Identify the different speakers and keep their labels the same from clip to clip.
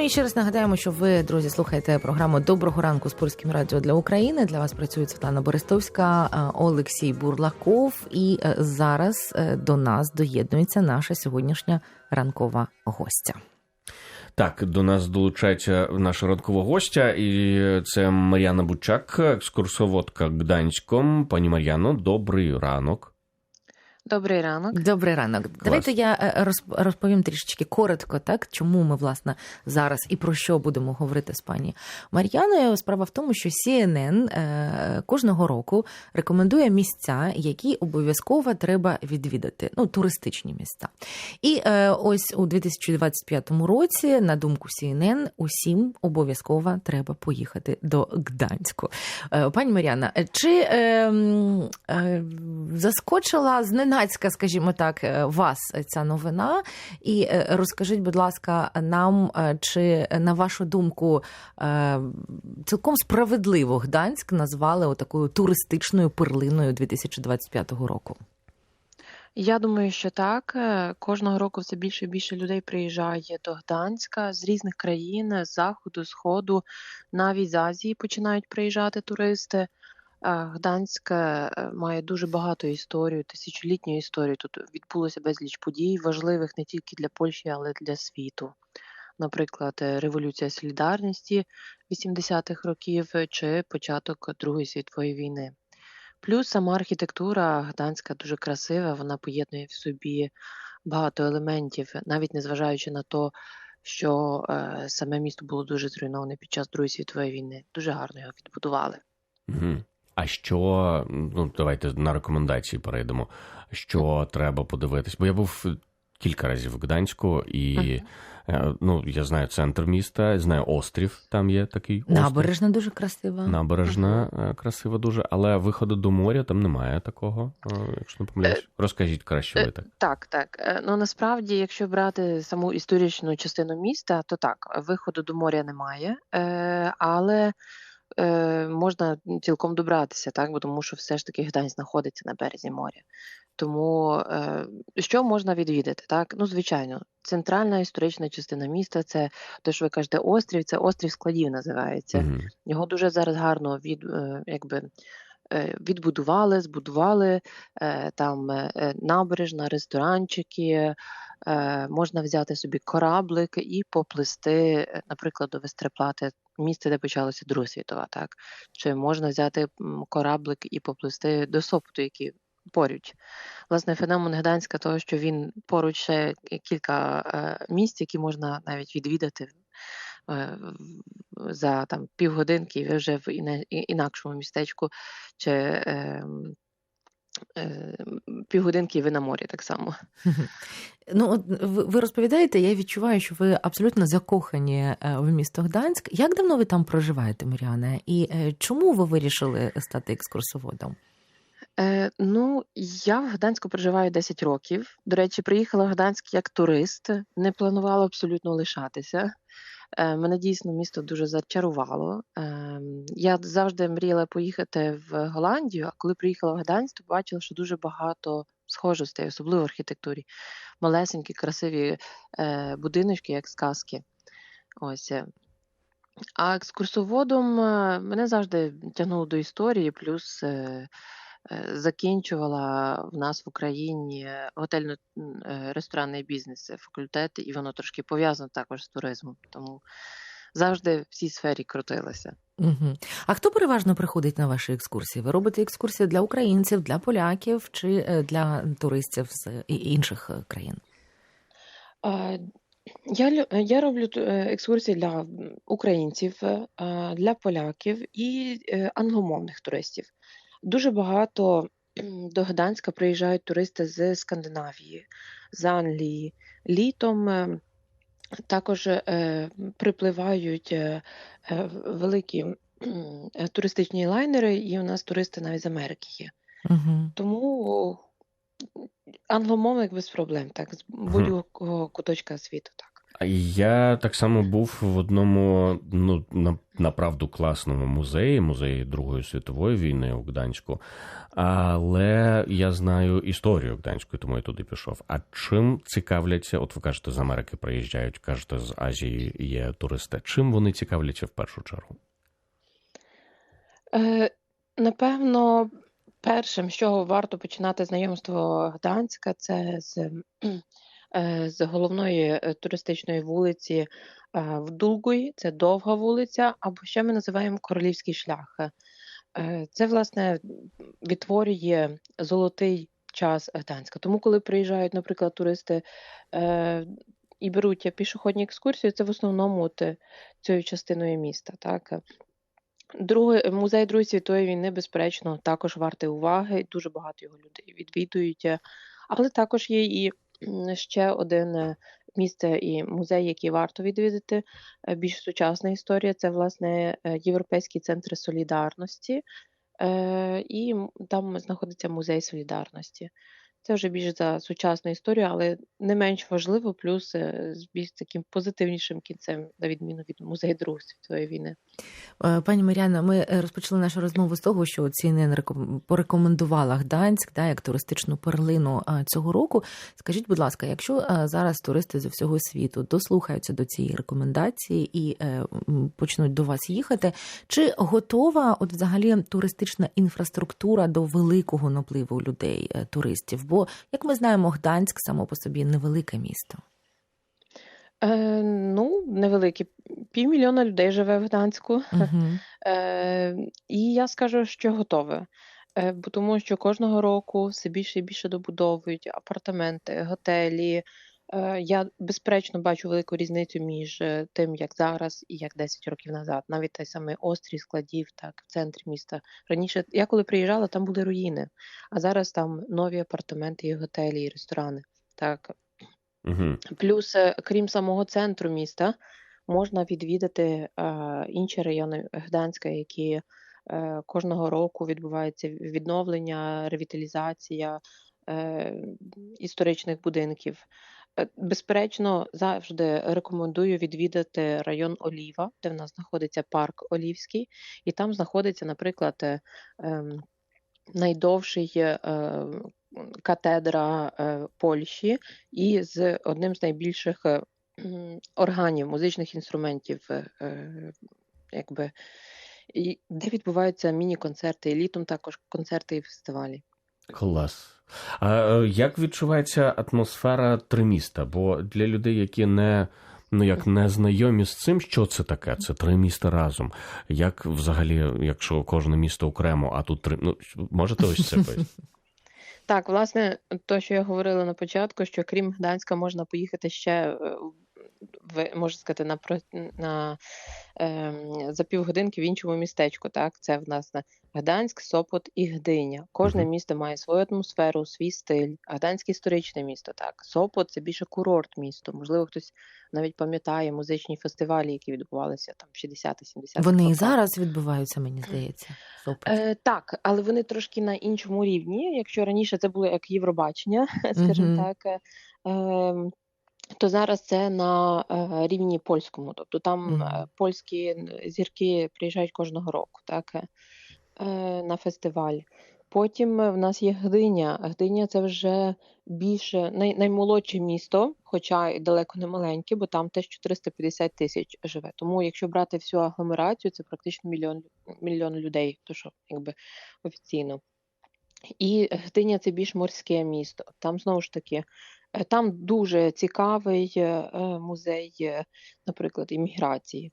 Speaker 1: Ну і ще раз нагадаємо, що ви, друзі, слухаєте програму Доброго ранку з польським радіо для України. Для вас працюють Світлана Бористовська, е, Олексій Бурлаков. І е, зараз е, до нас доєднується наша сьогоднішня ранкова гостя.
Speaker 2: Так, до нас долучається наша ранкова гостя, і це Мар'яна Бучак, екскурсоводка Гданськом. Пані Мар'яно, добрий ранок.
Speaker 3: Добрий ранок.
Speaker 1: Добрий ранок. Давайте я е, розповім трішечки коротко, так чому ми власне зараз і про що будемо говорити з пані Мар'яною. Справа в тому, що CNN е, кожного року рекомендує місця, які обов'язково треба відвідати. Ну, туристичні місця. І е, ось у 2025 році, на думку CNN, усім обов'язково треба поїхати до Гданську. Е, Пані Мар'яна, чи е, е, заскочила зненацька, скажімо так, е, вас ця новина? І е, розкажіть, будь ласка, нам, е, чи на вашу думку е, цілком справедливо Гданськ назвали отакою туристичною перлиною 2025 року?
Speaker 3: Я думаю, що так. Е, Кожного року все більше і більше людей приїжджає до Гданська з різних країн, з заходу, сходу, навіть з Азії починають приїжджати туристи. Гданськ е, має дуже багато історію, тисячолітню історію. Тут відбулося безліч подій, важливих не тільки для Польщі, але й для світу. Наприклад, е, Революція Солідарності 80-х років чи початок Другої світової війни. Плюс сама архітектура Гданська дуже красива, вона поєднує в собі багато елементів, навіть незважаючи на те, що е, саме місто було дуже зруйноване під час Другої світової війни. Дуже гарно його відбудували.
Speaker 2: Угу. А що, ну давайте на рекомендації перейдемо. Що треба подивитись? Бо я був кілька разів в Гданську, і е, ну я знаю центр міста, знаю острів. Там є такий острів.
Speaker 1: Набережна дуже красива.
Speaker 2: Набережна е, красива дуже, але виходу до моря там немає такого, е, якщо не помиляюсь. Розкажіть краще ви так.
Speaker 3: Так, так. Ну насправді, якщо брати саму історичну частину міста, то так, виходу до моря немає, але е, можна цілком добратися, так, бо тому що все ж таки Гданськ знаходиться на березі моря. Тому е, що можна відвідати? Так, ну звичайно, центральна історична частина міста це те, що ви кажете, острів, це острів складів називається.
Speaker 2: Мгм.
Speaker 3: Його дуже зараз гарно від, е, якби, е, відбудували, збудували. Е, Там е, набережна, ресторанчики, можна взяти собі кораблик і поплисти, наприклад, до Вестреплати, місце, де почалася Друга світова, так? Чи можна взяти кораблик і поплисти до Сопоту, який поруч. Власне, феномен Гданська того, що він поруч ще кілька е, місць, які можна навіть відвідати е, за там півгодинки, і ви вже в інакшому містечку, чи е, е, півгодинки і ви на морі так само.
Speaker 1: Ну, от ви розповідаєте, я відчуваю, що ви абсолютно закохані е, в місто Гданськ. Як давно ви там проживаєте, Маріане? І е, чому ви вирішили стати екскурсоводом?
Speaker 3: Е, ну, я в Гданську проживаю 10 років. До речі, приїхала в Гданськ як турист, не планувала абсолютно лишатися. Е, мене дійсно місто дуже зачарувало. Е, я завжди мріяла поїхати в Голландію, а коли приїхала в Гданськ, то побачила, що дуже багато схожостей, особливо в архітектурі. Малесенькі, красиві е, будиночки, як сказки. Ось. А екскурсоводом мене завжди тягнуло до історії, плюс закінчувала в нас в Україні готельно-ресторанний бізнес, е, факультет, і воно трошки пов'язано також з туризмом. Тому завжди в цій сфері крутилася.
Speaker 1: Угу. А хто переважно приходить на ваші екскурсії? Ви робите екскурсії для українців, для поляків чи е, для туристів з інших е, країн?
Speaker 3: А, Я, я роблю е, екскурсії для українців, е, для поляків і е, англомовних туристів. Дуже багато до Гданська приїжджають туристи з Скандинавії, з Англії. Літом е, також е, припливають е, великі туристичні лайнери, і у нас туристи навіть з Америки є.
Speaker 1: Угу.
Speaker 3: Тому англомовник без проблем, так, з будь-якого куточка світу, так.
Speaker 2: Я так само був в одному ну на, направду класному музеї, музеї Другої світової війни у Гданську. Але я знаю історію Гданської, тому я туди пішов. А чим цікавляться? От ви кажете, з Америки приїжджають, кажете, з Азії є туристи. Чим вони цікавляться в першу чергу?
Speaker 3: Е, напевно, першим, з чого варто починати знайомство Гданська, це з, з головної е, туристичної вулиці е, в Дулгуї, це довга вулиця, або ще ми називаємо Королівський шлях. Е, Це, власне, відтворює золотий час Гданська. Тому, коли приїжджають, наприклад, туристи е, і беруть пішохідні екскурсії, це в основному е, цією частиною міста. Так? Другий музей Другої світової війни, безперечно, також вартий уваги. Дуже багато його людей відвідують. е, Але також є і ще один е, місце і музей, який варто відвідати. е, Більш сучасна історія. Це власне е, Європейський центр солідарності, і там знаходиться музей солідарності. Це вже більш за сучасну історію, але не менш важливо, плюс е, з більш таким позитивнішим кінцем, на відміну від музею Другої світової війни.
Speaker 1: Е, Пані Мар'яна, ми е, розпочали нашу розмову з того, що реком- порекомендувала Гданськ да, як туристичну перлину цього року. Скажіть, будь ласка, якщо зараз туристи з всього світу дослухаються до цієї рекомендації і почнуть до вас їхати, чи готова от взагалі туристична інфраструктура до великого напливу людей, туристів? Бо, як ми знаємо, Гданськ само по собі невелике місто.
Speaker 3: Е, ну, невеликі. Півмільйона людей живе в Гданську.
Speaker 1: Угу.
Speaker 3: Е, і я скажу, що готове. Е, бо тому що кожного року все більше і більше добудовують апартаменти, готелі. Е, я безперечно бачу велику різницю між е, тим, як зараз і як 10 років назад. Навіть той самий острій складів, так, в центрі міста. Раніше я коли приїжджала, там були руїни, а зараз там нові апартаменти, і готелі, і ресторани. Так,
Speaker 2: Угу.
Speaker 3: Плюс, е, крім самого центру міста, можна відвідати е, інші райони Гданська, які е, кожного року відбувається відновлення, ревіталізація е, історичних будинків. Е, Безперечно, завжди рекомендую відвідати район Оліва, де в нас знаходиться парк Олівський, і там знаходиться, наприклад, е, ем, найдовший е, катедра Польщі і з одним з найбільших органів, музичних інструментів, якби, де відбуваються міні-концерти, і літом також концерти і фестивалі.
Speaker 2: Клас. А е, як відчувається атмосфера триміста? Бо для людей, які не. Ну, як не знайомі з цим, що це таке? Це три міста разом. Як взагалі, якщо кожне місто окремо, а тут три. Ну, можете ось це пояснити?
Speaker 3: Так, власне, то, що я говорила на початку, що крім Гданська можна поїхати ще е, в можна сказати, на про- на за півгодинки в іншому містечку. Так, це в нас на Гданськ, Сопот і Гдиня. Кожне місто має свою атмосферу, свій стиль. Гданськ історичне місто. Так, Сопот це більше курорт місто. Можливо, хтось навіть пам'ятає музичні фестивалі, які відбувалися там в 60-70-х
Speaker 1: Вони і зараз відбуваються, мені здається. Супер.
Speaker 3: Е, так, але вони трошки на іншому рівні. Якщо раніше це було як Євробачення, скажімо так, е, ем, то зараз це на е, рівні польському. Тобто там е, польські зірки приїжджають кожного року, так, е, на фестиваль. Потім в нас є Гдиня. Гдиня це вже більше най, наймолодше місто, хоча й далеко не маленьке, бо там теж 450 тисяч живе. Тому якщо брати всю агломерацію, це практично мільйон, мільйон людей, то що якби офіційно. І Гдиня це більш морське місто. Там знову ж таки, там дуже цікавий е, е, музей, е, наприклад, імміграції.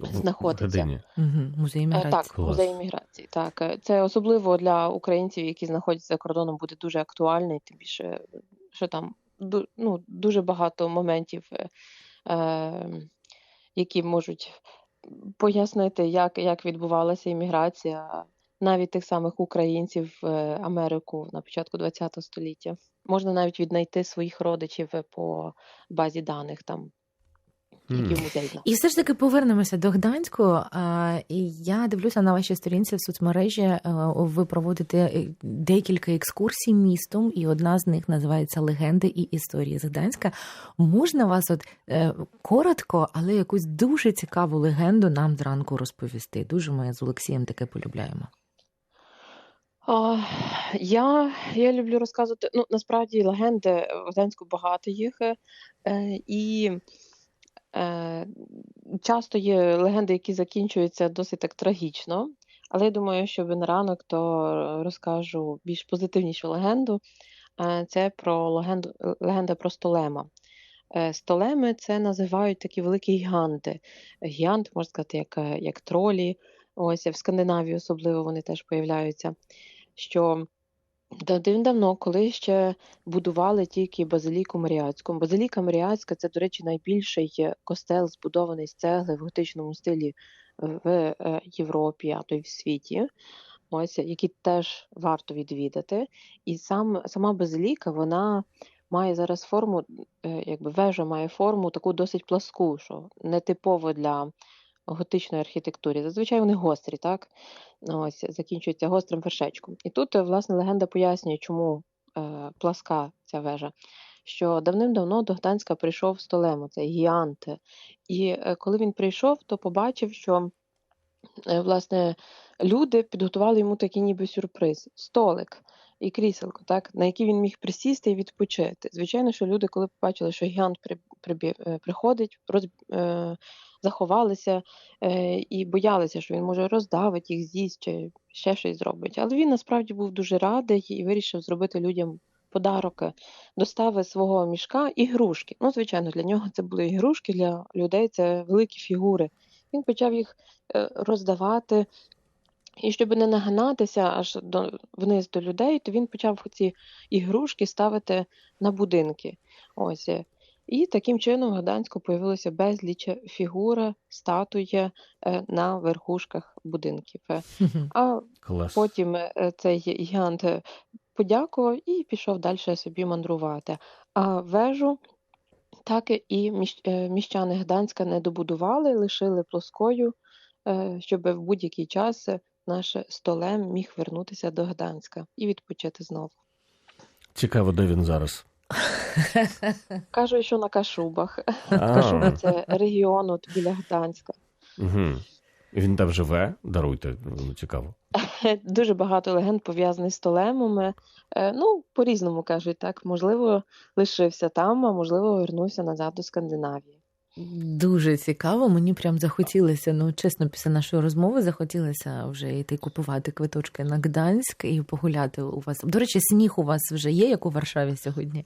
Speaker 3: Знаходиться.
Speaker 1: Угу. Музей
Speaker 3: Е,
Speaker 1: міграції.
Speaker 3: Так,
Speaker 2: Клас.
Speaker 3: музей імміграції. Так, Е, це особливо для українців, які знаходяться за кордоном, буде дуже актуальний, тим більше, що там ну, дуже багато моментів, е, е, які можуть пояснити, як, як відбувалася імміграція навіть тих самих українців в е, Америку на початку ХХ століття. Можна навіть віднайти своїх родичів е, по базі даних там. в.
Speaker 1: І все ж таки повернемося до Гданську. І я дивлюся на вашій сторінці в соцмережі. е, Ви проводите декілька екскурсій містом, і одна з них називається Легенди і історії з Гданська. Можна вас от коротко, але якусь дуже цікаву легенду нам зранку розповісти. Дуже ми з Олексієм таке полюбляємо.
Speaker 3: А, я, я люблю розказувати. Ну, насправді легенди в Гданську багато їх, е, і е, часто є легенди, які закінчуються досить так трагічно. Але я думаю, що на ранок то розкажу більш позитивнішу легенду. Е, це про легенду, легенда про столема. Е, Столеми це називають такі великі гіганти. Гігант, можна сказати, як, е, як тролі. Ось в Скандинавії особливо вони теж появляються. Що давним-давно, коли ще будували тільки базиліку Маріатську. Базиліка Маріатська це, до речі, найбільший костел, збудований з цегли в готичному стилі в е, Європі, а то й в світі. Ось, який теж варто відвідати. І сам, сама базиліка, вона має зараз форму, е, якби вежа має форму таку досить пласку, що нетипово для готичної архітектури. Зазвичай вони гострі, так? Ось закінчується гострим вершечком. І тут, е, власне, легенда пояснює, чому е, пласка ця вежа. Що давним-давно до Гданська прийшов столемо, це гіант. І е, коли він прийшов, то побачив, що е, власне люди підготували йому такий ніби сюрприз столик і кріселко, так, на який він міг присісти і відпочити. Звичайно, що люди, коли побачили, що гігант приходить, роз, е, заховалися е, і боялися, що він може роздавить їх, з'їсть чи ще щось зробить. Але він насправді був дуже радий і вирішив зробити людям подарок, доставив свого мішка ігрушки. Ну, звичайно, для нього це були ігрушки, для людей це великі фігури. Він почав їх е, роздавати. І щоб не нагинатися аж до вниз до людей, то він почав ці ігрушки ставити на будинки. Ось. І таким чином в Гданську появилося безліч фігур, статуї е, на верхушках будинків. А
Speaker 2: Клас.
Speaker 3: потім е, цей гігант подякував і пішов далі собі мандрувати. А вежу так і е, міщани Гданська не добудували, лишили плоскою, е, щоб в будь-який час наш столем міг вернутися до Гданська і відпочити знову.
Speaker 2: Цікаво, де він зараз.
Speaker 3: Кажуть, що на Кашубах.
Speaker 2: А,
Speaker 3: Кашуби це регіон от біля Гданська.
Speaker 2: угу. Він там живе, даруйте, ну, цікаво.
Speaker 3: Дуже багато легенд пов'язаних з Толемами. Е, Ну, по-різному кажуть, так. Можливо, лишився там, а можливо, вернувся назад до Скандинавії.
Speaker 1: Дуже цікаво. Мені прям захотілося, ну чесно, після нашої розмови захотілося вже йти купувати квиточки на Гданськ і погуляти у вас. До речі, сніг у вас вже є, як у Варшаві сьогодні.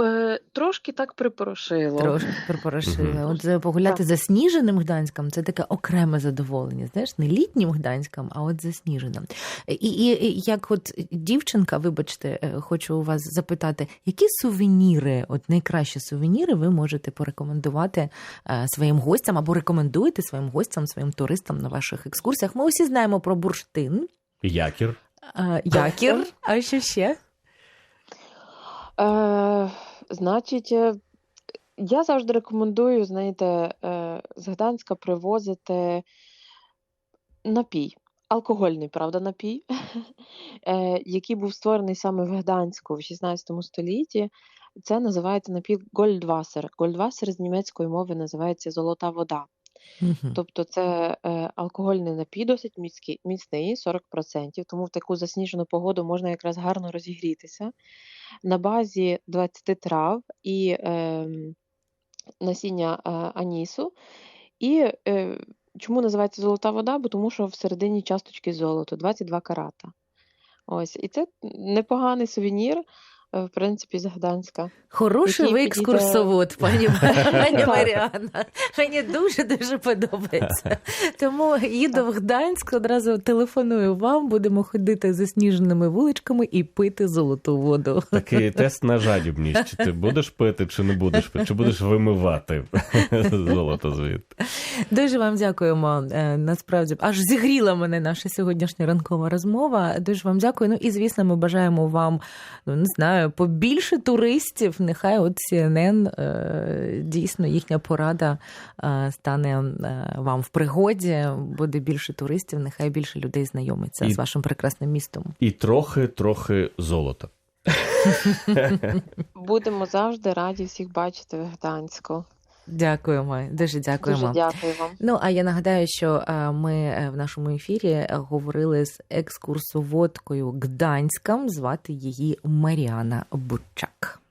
Speaker 3: Е, Трошки так припорошило.
Speaker 1: Трошки припорошили.
Speaker 2: Мгм.
Speaker 1: От е, погуляти
Speaker 3: Так.
Speaker 1: засніженим Гданськом це таке окреме задоволення. Знаєш, не літнім Гданськом, а от засніженим. І, і, і як от дівчинка, вибачте, е, хочу у вас запитати, які сувеніри, от найкращі сувеніри, ви можете порекомендувати своїм гостям або рекомендуєте своїм гостям, своїм туристам на ваших екскурсіях? Ми усі знаємо про бурштин,
Speaker 2: Якір.
Speaker 1: е, якір, а що ще?
Speaker 3: Е, Значить, е, я завжди рекомендую, знаєте, е, з Гданська привозити напій, алкогольний, правда, напій, е, який був створений саме в Гданську в 16 столітті. Це називається напій Гольдвасер. Гольдвасер з німецької мови називається золота вода.
Speaker 1: Мгм.
Speaker 3: Тобто це е, алкогольний напій, досить міцький, міцний, 40%, тому в таку засніжену погоду можна якраз гарно розігрітися. На базі 20 трав і е, насіння е, анісу. І е, чому називається золота вода? Бо тому що всередині часточки золоту, 22 карата. Ось, і це непоганий сувенір, в принципі, з Гданська.
Speaker 1: Хороший
Speaker 3: Які
Speaker 1: ви екскурсовод, пані, пані
Speaker 3: Так.
Speaker 1: Мені дуже дуже подобається. Тому їду в Гданськ, одразу телефоную вам, будемо ходити засніженими вуличками і пити золоту воду.
Speaker 2: Такий тест на жадібність. Чи ти будеш пити, чи не будеш пити, чи будеш вимивати золото звідти.
Speaker 1: Дуже вам дякуємо. Е, Насправді аж зігріла мене наша сьогоднішня ранкова розмова. Дуже вам дякую. Ну і звісно, ми бажаємо вам, ну не знаю. Знаю, побільше туристів. Нехай от CNN, е, дійсно їхня порада е, стане е, вам в пригоді. Буде більше туристів. Нехай більше людей знайомиться
Speaker 2: І-
Speaker 1: з вашим прекрасним містом.
Speaker 2: І трохи, трохи золота.
Speaker 3: Будемо завжди раді всіх бачити в Гданську.
Speaker 1: Дякуємо, дуже дякуємо.
Speaker 3: Дуже дякую вам.
Speaker 1: Ну а я нагадаю, що е, ми е, в нашому ефірі е, говорили з екскурсоводкою Гданськом. Звати її Маріана Бучак.